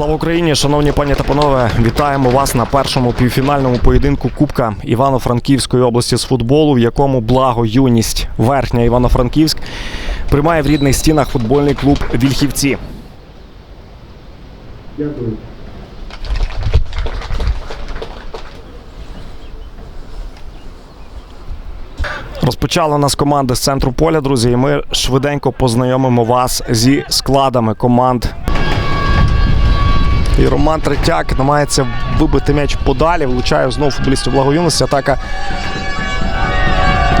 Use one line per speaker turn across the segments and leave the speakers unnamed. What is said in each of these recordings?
Слава Україні, шановні пані та панове, вітаємо вас на першому півфінальному поєдинку Кубка Івано-Франківської області з футболу, в якому благо юність верхня Івано-Франківськ приймає в рідних стінах футбольний клуб Вільхівці.
Дякую.
Розпочала нас команда з центру поля, друзі, і ми швиденько познайомимо вас зі складами команд. І Роман Третяк намагається вибити м'яч подалі, влучає знову футболістів благоюності. Атака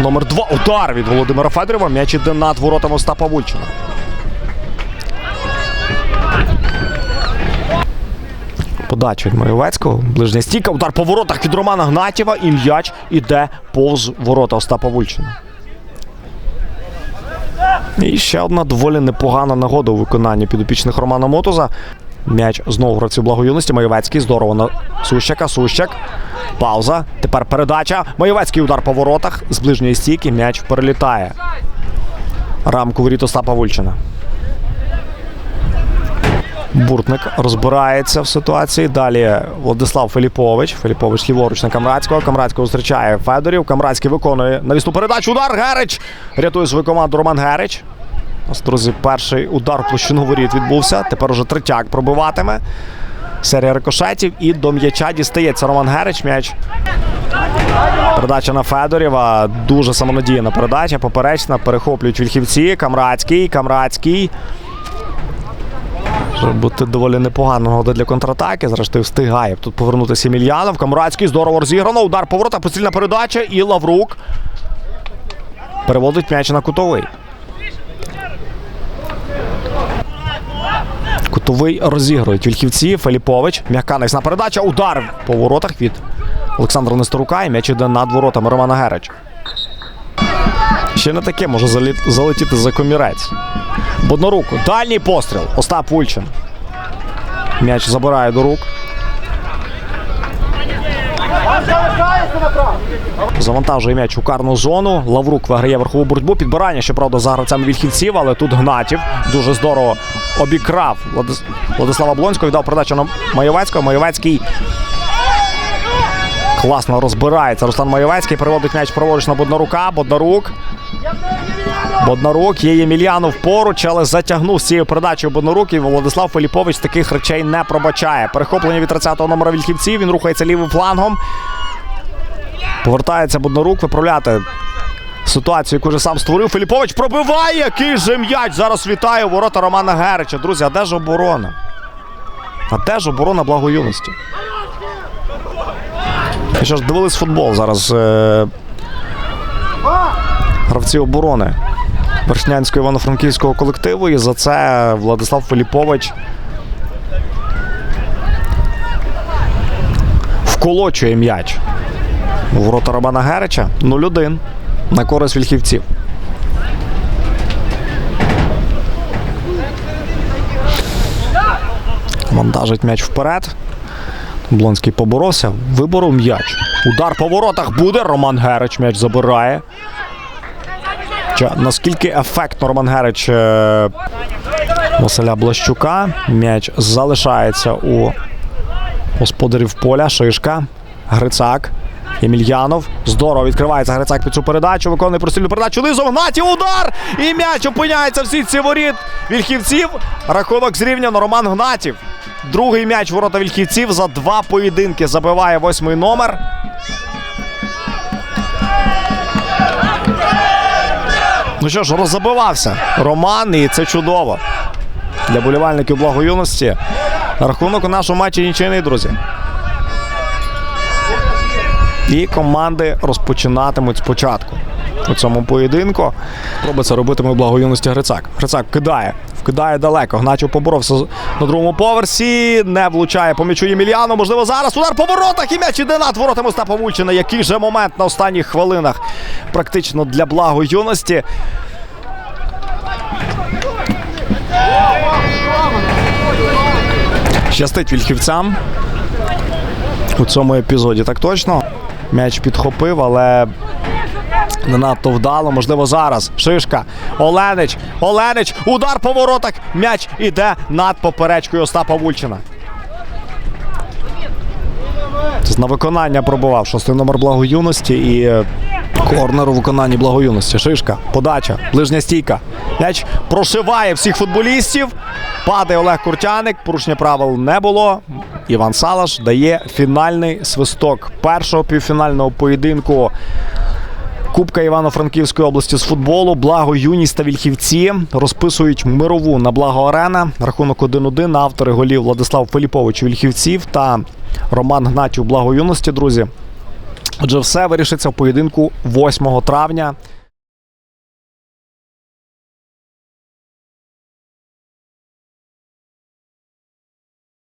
номер два. Удар від Володимира Федорова. М'яч іде над воротами Остапа Вульчина. Подача від Маєвецького. Ближня стійка. Удар по воротах від Романа Гнатєва. І м'яч іде повз ворота Остапа Вульчина. І ще одна доволі непогана нагода у виконанні підопічних Романа Мотуза. М'яч знову гравців благоюності. Маєвецький. Здорово на Сущака. Сущак. Пауза. Тепер передача. Маєвецький удар по воротах. З ближньої стійки м'яч перелітає. Рамку воріт Остапа Вульчина. Буртник розбирається в ситуації. Далі Владислав Філіпович. Філіпович ліворуч на Камрадського. Камрадського зустрічає Федорів. Камрадський виконує навісну передачу. Удар. Герич. Рятує свою команду Роман Герич. Ось, друзі, перший удар площину воріт відбувся. Тепер уже третяк пробиватиме. Серія рикошетів. І до м'яча дістається Роман Герич. М'яч. Передача на Федорєва. Дуже самонадіяна передача. Поперечна. Перехоплюють вільхівці. Камрадський. Камрадський. Може бути доволі непогана нагода для контратаки. Зрештою встигає тут повернутися Емельянов. Камрадський здорово розіграно. Удар поворота, поцільна передача. І Лаврук переводить м'яч на кутовий. Кутовий розігрують Вільхівці. Феліпович. М'яка навісна передача. Удар по воротах від Олександра Нестерука. І м'яч іде над воротами Романа Герича. Ще не таке може залетіти за комірець. В руку. Дальній постріл. Остап Вульчин. М'яч забирає до рук. Завантажує м'яч у карну зону. Лаврук виграє верхову боротьбу. Підбирання, щоправда, за гравцями вільхівців, але тут Гнатів дуже здорово обікрав Владислава Блонського. Віддав передачу на Маєвецького. Маєвецький класно розбирається. Руслан Маєвецький переводить м'яч праворуч на Боднарука. Боднарук. Боднарук є Ємельянов поруч, але затягнув з цією передачею Боднарук. І Владислав Филіпович таких речей не пробачає. Перехоплення від 30-го номера вільхівців. Він рухається лівим флангом. Повертається Боднарук виправляти ситуацію, яку вже сам створив. Филіпович пробиває. Який же м'яч. Зараз вітає ворота Романа Герича. Друзі, а де ж оборона? А де ж оборона благоюності? Що ж, дивились футбол зараз. Е- гравці оборони Вершнянського івано-франківського колективу. І за це Владислав Филіпович вколочує м'яч ворота Романа Герича 0-1 на користь вільхівців. Вантажить м'яч вперед. Блонський поборовся, виборов м'яч. Удар по воротах буде. Роман Герич м'яч забирає. Наскільки ефектно Роман Герич е, Василя Блащука. М'яч залишається у господарів поля. Шишка. Грицак. Емельянов. Здорово відкривається Грицак під цю передачу. Виконує простільну передачу. Низом Гнатів. Удар! І м'яч опиняється в сітці воріт вільхівців. Рахунок зрівняно Роман Гнатів. Другий м'яч ворота вільхівців за два поєдинки забиває восьмий номер. Ну що ж, роззабивався Роман, і це чудово. Для болівальників благоюності. Рахунок у нашому матчі нічийний, друзі. І команди розпочинатимуть спочатку. У цьому поєдинку це робитиме благоюності Грицак. Грицак кидає, вкидає далеко. Гначов поборовся на другому поверсі. Не влучає по м'ячу Ємельяну. Можливо, зараз удар по воротах і м'яч іде над воротами Остапа Вульчина. Який же момент на останніх хвилинах практично для благоюності. Щастить вільхівцям у цьому епізоді. Так точно. М'яч підхопив, але не надто вдало. Можливо, зараз. Шишка. Оленич. Оленич. Удар по воротах. М'яч іде над поперечкою Остапа Вульчина. На виконання пробував шостий номер благо юності і е, корнер у виконанні благоюності. Шишка, подача, ближня стійка. М'яч прошиває всіх футболістів. Падає Олег Куртяник. Порушення правил не було. Іван Салаш дає фінальний свисток першого півфінального поєдинку. Кубка Івано-Франківської області з футболу. Благо юність та вільхівці розписують мирову на благо арена. Рахунок 1-1. Автори голів Владислав Филіпович Вільхівців та Роман Гнатів Благо юності, друзі. Отже, все вирішиться в поєдинку 8 травня.